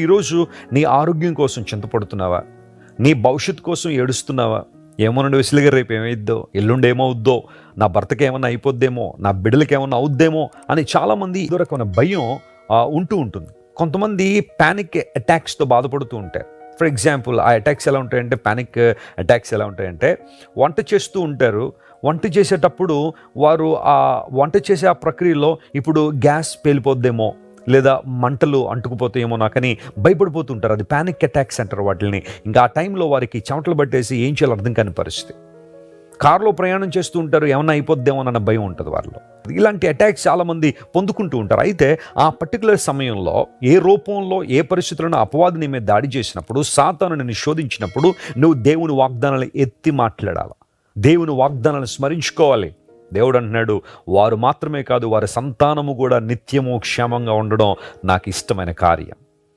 ఈరోజు నీ ఆరోగ్యం కోసం చింతపడుతున్నావా? నీ భవిష్యత్తు కోసం ఏడుస్తున్నావా? ఏమోనండి విసిలిగా రేపు ఏమైద్దో? ఎల్లుండి ఏమవుద్దో? నా భర్తకి ఏమన్నా అయిపోద్దేమో? నా బిడ్డలకి ఏమన్నా అవుద్దేమో? అని చాలామంది ఇదో రకమైన భయం ఉంటూ ఉంటుంది. కొంతమంది ప్యానిక్ అటాక్స్తో బాధపడుతూ ఉంటారు. ఫర్ ఎగ్జాంపుల్ ఆ అటాక్స్ ఎలా ఉంటాయంటే ప్యానిక్ అటాక్స్ ఎలా ఉంటాయంటే వంట చేస్తూ ఉంటారు. వంట చేసేటప్పుడు వారు ఆ వంట చేసే ఆ ప్రక్రియలో ఇప్పుడు గ్యాస్ పేలిపోద్దేమో? లేదా మంటలు అంటుకుపోతాయేమో నాకని భయపడిపోతుంటారు. అది ప్యానిక్ అటాక్స్ అంటారు వాటిని ఇంకా ఆ టైంలో వారికి చెమటలు పట్టేసి ఏం చేయాలో అర్థం కాని పరిస్థితి. కారులో ప్రయాణం చేస్తూ ఉంటారు ఏమైనా అయిపోద్దేమో అన్న భయం ఉంటుంది వారిలో. ఇలాంటి అటాక్స్ చాలామంది పొందుకుంటూ ఉంటారు. అయితే ఆ పర్టికులర్ సమయంలో ఏ రూపంలో ఏ పరిస్థితులను అపవాదిని మీద దాడి చేసినప్పుడు సాతాను నిన్ను శోధించినప్పుడు నువ్వు దేవుని వాగ్దానాలు ఎత్తి మాట్లాడాలి? దేవుని వాగ్దానాలను స్మరించుకోవాలి. దేవుడు అంటున్నాడు వారు మాత్రమే కాదు వారి సంతానము కూడా నిత్యము క్షేమంగా ఉండడం నాకు ఇష్టమైన కార్యం.